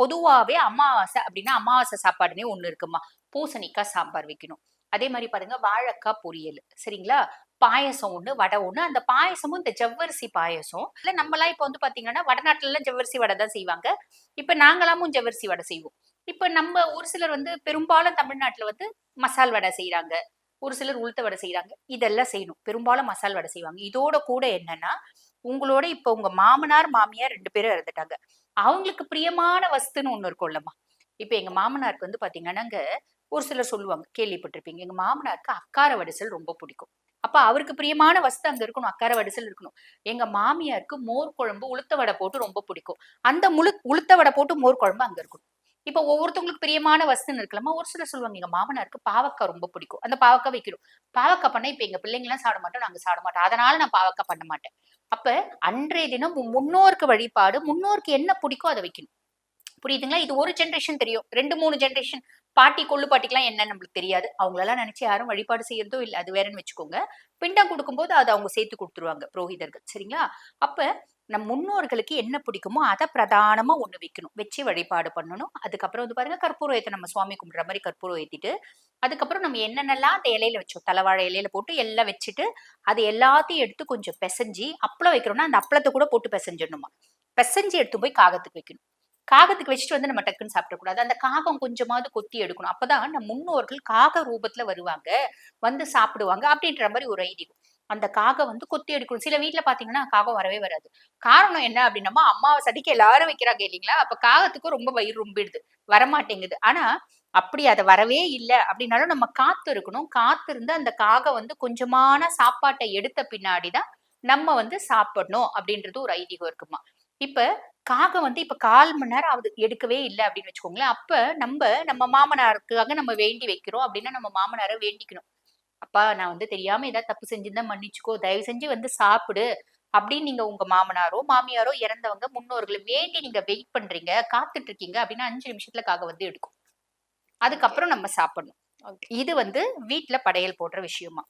பொதுவாகவே அமாவாசை அப்படின்னா அமாவாசை சாப்பாடுனே ஒன்று இருக்குமா? பூசணிக்காய் சாம்பார் வைக்கணும். அதே மாதிரி பாருங்க வாழைக்காய் பொரியல். சரிங்களா? பாயசம் ஒன்று வடை ஒன்று அந்த பாயசமும் இந்த ஜவ்வரிசி பாயசம். இல்லை நம்மளாம் இப்போ வந்து பார்த்தீங்கன்னா வடநாட்டிலலாம் ஜவ்வரிசி வடை தான் செய்வாங்க. இப்போ நாங்களாமும் ஜவ்வரிசி வடை செய்வோம். இப்போ நம்ம ஒரு சிலர் வந்து பெரும்பாலும் தமிழ்நாட்டில் வந்து மசால் வடை செய்கிறாங்க ஒரு சிலர் உளுத்த வடை செய்கிறாங்க இதெல்லாம் செய்யணும். பெரும்பாலும் மசால் வடை செய்வாங்க. இதோட கூட என்னன்னா உங்களோட இப்ப உங்க மாமனார் மாமியார் ரெண்டு பேரும் இறந்துட்டாங்க. அவங்களுக்கு பிரியமான வஸ்துன்னு ஒண்ணு இருக்கும்லம்மா இப்ப எங்க மாமனாருக்கு வந்து பாத்தீங்கன்னாங்க ஒரு சிலர் சொல்லுவாங்க கேள்விப்பட்டிருப்பீங்க எங்க மாமனாருக்கு அக்கார வடிசல் ரொம்ப பிடிக்கும். அப்ப அவருக்கு பிரியமான வஸ்து அங்க இருக்கணும் அக்கார வடிசல் இருக்கணும். எங்க மாமியாருக்கு மோர் குழம்பு உளுத்த வடை போட்டு ரொம்ப பிடிக்கும். அந்த முழு உளுத்த வடை போட்டு மோர் குழம்பு அங்க இருக்கணும். இப்ப ஒவ்வொருத்தவங்களுக்கு பிரியமான வஸ்துன்னு இருக்கலாமா ஒரு சிலர் சொல்லுவாங்க எங்க மாமனாருக்கு பாவக்காய் ரொம்ப பிடிக்கும். அந்த பாவக்காய் வைக்கணும். பாவக்காய் பண்ண இப்ப எங்க பிள்ளைங்க எல்லாம் சாப்பிட மாட்டோம் நாங்க சாப்பிட மாட்டோம். அதனால நான் பாவக்காய் பண்ண மாட்டேன். அப்ப அன்றைய தினம் முன்னோருக்கு வழிபாடு முன்னோருக்கு என்ன பிடிக்கோ அதை வைக்கணும். புரியுதுங்களா? இது ஒரு ஜென்ரேஷன் தெரியும். ரெண்டு மூணு ஜென்ரேஷன் பாட்டி கொள்ளு பாட்டிக்கெல்லாம் என்னன்னு நம்மளுக்கு தெரியாது. அவங்களெல்லாம் நினைச்சு யாரும் வழிபாடு செய்யறதோ இல்லை அது வேறன்னு வச்சுக்கோங்க. பிண்டம் கொடுக்கும்போது அதை அவங்க சேர்த்து கொடுத்துருவாங்க புரோகிதர்கள். சரிங்களா? அப்ப நம் முன்னோர்களுக்கு என்ன பிடிக்குமோ அதை பிரதானமா ஒண்ணு வைக்கணும். வச்சு வழிபாடு பண்ணணும். அதுக்கப்புறம் வந்து பாருங்க கற்பூரம் ஏற்ற நம்ம சுவாமி கும்பிடுற மாதிரி கற்பூரம் ஏத்திட்டு அதுக்கப்புறம் நம்ம என்னென்னலாம் அந்த இலையில வச்சோம். தலைவாழை இலையில போட்டு எல்லாம் வச்சுட்டு அது எல்லாத்தையும் எடுத்து கொஞ்சம் பிசைஞ்சி அப்பளம் வைக்கிறோம்னா அந்த அப்பளத்தை கூட போட்டு பிசைஞ்சிடணுமா? பிசைஞ்சு எடுத்து போய் காகத்துக்கு வைக்கணும். காகத்துக்கு வச்சுட்டு வந்து நம்ம டக்குன்னு சாப்பிடக்கூடாது. அந்த காகம் கொஞ்சமாவது கொத்தி எடுக்கணும். அப்பதான் நம்ம முன்னோர்கள் காக ரூபத்துல வருவாங்க வந்து சாப்பிடுவாங்க அப்படின்ற மாதிரி ஒரு ஐதீகம். அந்த காகம் வந்து கொத்தி எடுக்கணும் சில வீட்டுல பாத்தீங்கன்னா காகம் வரவே வராது. காரணம் என்ன அப்படின்னா அம்மாவை சதிக்கு எல்லாரும் வைக்கிறாங்க இல்லைங்களா? அப்ப காகத்துக்கும் ரொம்ப வயிறு ரொம்பிடுது. வரமாட்டேங்குது. ஆனா அப்படி அதை வரவே இல்லை அப்படின்னாலும் நம்ம காத்து இருக்கணும். காத்து இருந்து அந்த காகம் வந்து கொஞ்சமான சாப்பாட்டை எடுத்த பின்னாடிதான் நம்ம வந்து சாப்பிடணும் அப்படின்றது ஒரு ஐதீகம் இருக்குமா. இப்ப காகம் வந்து இப்ப கால் மணி நேரம் ஆகுது. எடுக்கவே இல்லை அப்படின்னு வச்சுக்கோங்களேன். அப்ப நம்ம நம்ம மாமனாருக்காக நம்ம வேண்டி வைக்கிறோம் அப்படின்னா நம்ம மாமனாரை வேண்டிக்கணும். அப்பா நான் வந்து தெரியாம ஏதாவது தப்பு செஞ்சிருந்தா மன்னிச்சுக்கோ தயவு செஞ்சு வந்து சாப்பிடு அப்படின்னு நீங்க உங்க மாமனாரோ மாமியாரோ இறந்தவங்க முன்னோர்களை வேண்டி நீங்க வெயிட் பண்றீங்க காத்துட்டு இருக்கீங்க அப்படின்னா அஞ்சு நிமிஷத்துல காகம் வந்து எடுக்கும். அதுக்கப்புறம் நம்ம சாப்பிடணும். இது வந்து வீட்ல படையல் போடுற விஷயமா.